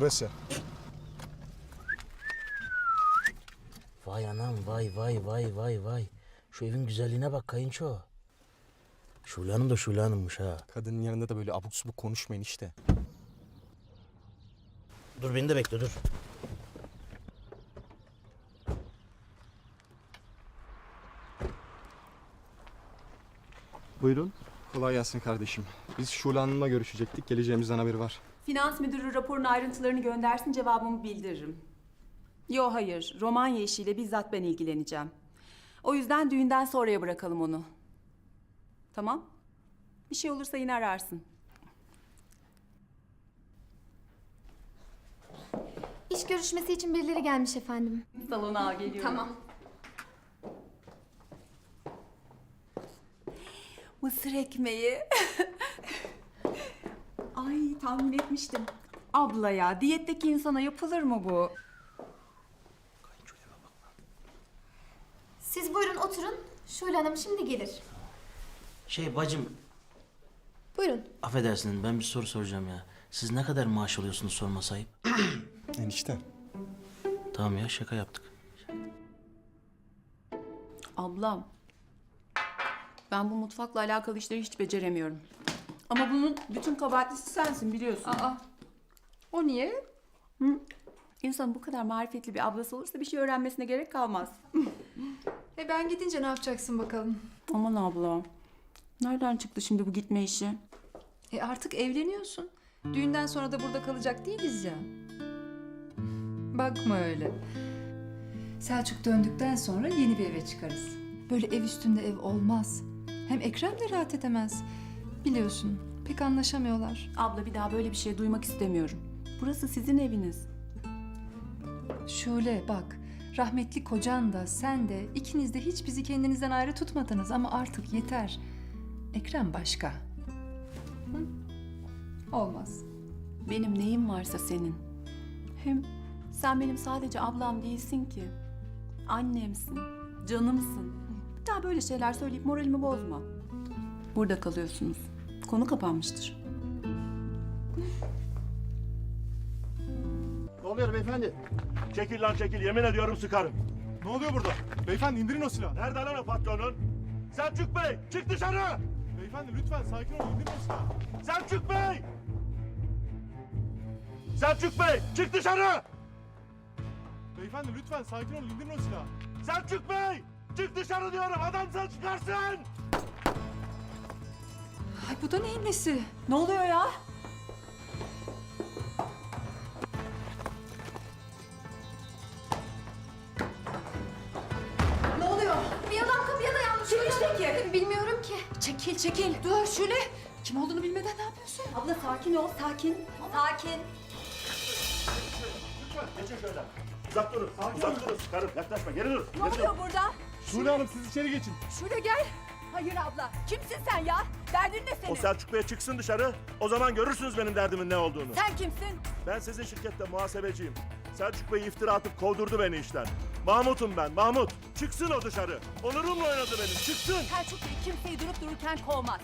Burası. Vay anam vay vay vay vay vay. Şu evin güzelliğine bak kayınço. Şule Hanım da Şule Hanım'mış ha. Kadının yanında da böyle abuk subuk konuşmayın işte. Dur beni de bekle dur. Buyurun. Kolay gelsin kardeşim. Biz Şule Hanım'la görüşecektik. Geleceğimizden haberi var. Finans müdürü raporun ayrıntılarını göndersin cevabımı bildiririm. Yo hayır, Romanya işiyle bizzat ben ilgileneceğim. O yüzden düğünden sonraya bırakalım onu. Tamam? Bir şey olursa yine ararsın. İş görüşmesi için birileri gelmiş efendim. Salona al geliyorum. Tamam. Mısır ekmeği. Ay tahmin etmiştim. Abla ya diyetteki insana yapılır mı bu? Siz buyurun oturun. Şule Hanım şimdi gelir. Şey bacım Buyurun. affedersin ben bir soru soracağım ya. Siz ne kadar maaş alıyorsunuz sorma sayıp? Enişte. Tamam ya şaka yaptık. Ablam. Ben bu mutfakla alakalı işleri hiç beceremiyorum. Ama bunun bütün kabahatlisi sensin biliyorsun. Aa, o niye? İnsan bu kadar marifetli bir ablası olursa bir şey öğrenmesine gerek kalmaz. E ben gidince ne yapacaksın bakalım? Aman abla. Nereden çıktı şimdi bu gitme işi? E artık evleniyorsun. Düğünden sonra da burada kalacak değiliz ya. Bakma öyle. Selçuk döndükten sonra yeni bir eve çıkarız. Böyle ev üstünde ev olmaz. Hem Ekrem de rahat edemez. Biliyorsun pek anlaşamıyorlar. Abla bir daha böyle bir şey duymak istemiyorum. Burası sizin eviniz. Şöyle bak. Rahmetli kocan da sen de ikiniz de hiç bizi kendinizden ayrı tutmadınız ama artık yeter. Ekrem başka. Hı? Olmaz. Benim neyim varsa senin. Hem sen benim sadece ablam değilsin ki. Annemsin, canımsın. Bir daha böyle şeyler söyleyip moralimi bozma. Burada kalıyorsunuz. Konu kapanmıştır. Ne oluyor beyefendi? Çekil lan çekil yemin ediyorum sıkarım. Ne oluyor burada? Beyefendi indirin o silahı. Nerede lan o patronun? Selçuk Bey çık dışarı! Beyefendi lütfen sakin olun indirin o silahı. Selçuk Bey! Selçuk Bey çık dışarı! Beyefendi lütfen sakin olun indirin o silahı. Selçuk Bey! Çık dışarı diyorum adamsan çıkarsın! Ay bu da neyin nesi? Ne oluyor ya? Ne oluyor? Bir adam kapıya dayanmış. Kimmiş peki? Bilmiyorum ki. Çekil çekil. Dur şöyle. Kim olduğunu bilmeden ne yapıyorsun? Abla sakin ol, sakin. Sakin. Geçin şöyle. Uzak durun. Uzak durun sıkarım yaklaşma geri dur. Ne Geri dur. oluyor burada? Şule Hanım siz içeri geçin. Şuraya gel. Hayır abla. Kimsin sen ya? Derdin ne senin? O Selçuk Bey çıksın dışarı. O zaman görürsünüz benim derdimin ne olduğunu. Sen kimsin? Ben sizin şirkette muhasebeciyim. Selçuk Bey iftira atıp kovdurdu beni işten. Mahmut'um ben, Mahmut. Çıksın o dışarı. Onurumla oynadı benim, çıksın. Selçuk Bey kimseyi durup dururken kovmaz.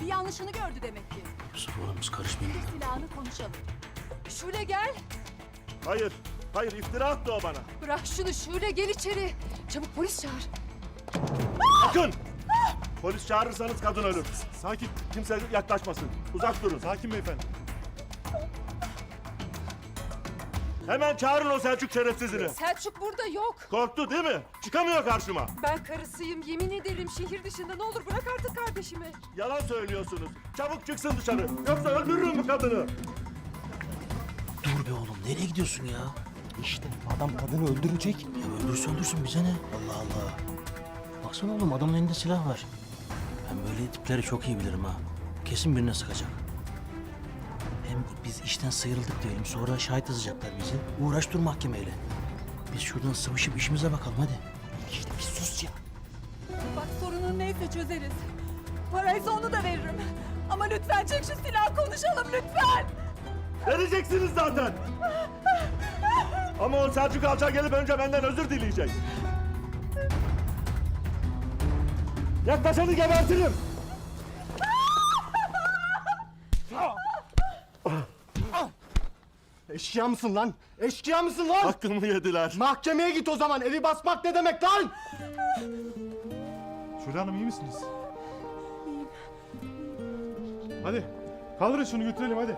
Bir yanlışını gördü demek ki. Yusuf oğlum biz karışmayalım. Silahını konuşalım. Şule gel. Hayır, hayır iftira attı o bana. Bırak şunu Şule gel içeri. Çabuk polis çağır. Bakın! Polis çağırırsanız kadın ölür. Sakin. Kimse yaklaşmasın. Uzak durun. Sakin beyefendi. Hemen çağırın o Selçuk şerefsizini. Selçuk burada yok. Korktu değil mi? Çıkamıyor karşıma. Ben karısıyım yemin ederim şehir dışında ne olur bırak artık kardeşimi. Yalan söylüyorsunuz. Çabuk çıksın dışarı. Yoksa öldürürüm bu kadını. Dur be oğlum nereye gidiyorsun ya? İşte adam kadını öldürecek. Ya öldürsün öldürsün bize ne? Allah Allah. Baksana oğlum adamın elinde silah var. Ben böyle tipleri çok iyi bilirim ha. Kesin birine sıkacak. Hem biz işten sıyrıldık diyelim sonra şahit yazacaklar bizi. Uğraş dur mahkemeyle. Biz şuradan sıvışıp işimize bakalım hadi. İşte bir sus ya. Bak sorunun neyse çözeriz. Paraysa onu da veririm. Ama lütfen çek şu silahı konuşalım lütfen. Vereceksiniz zaten. Ama o Selçuk Alçak gelip önce benden özür dileyecek. Yaklaşanı gebertirim. Eşkıya mısın lan? Eşkıya mısın lan? Hakkımı yediler. Mahkemeye git o zaman. Evi basmak ne demek lan? Şule Hanım iyi misiniz? Hadi kaldırın şunu götürelim hadi.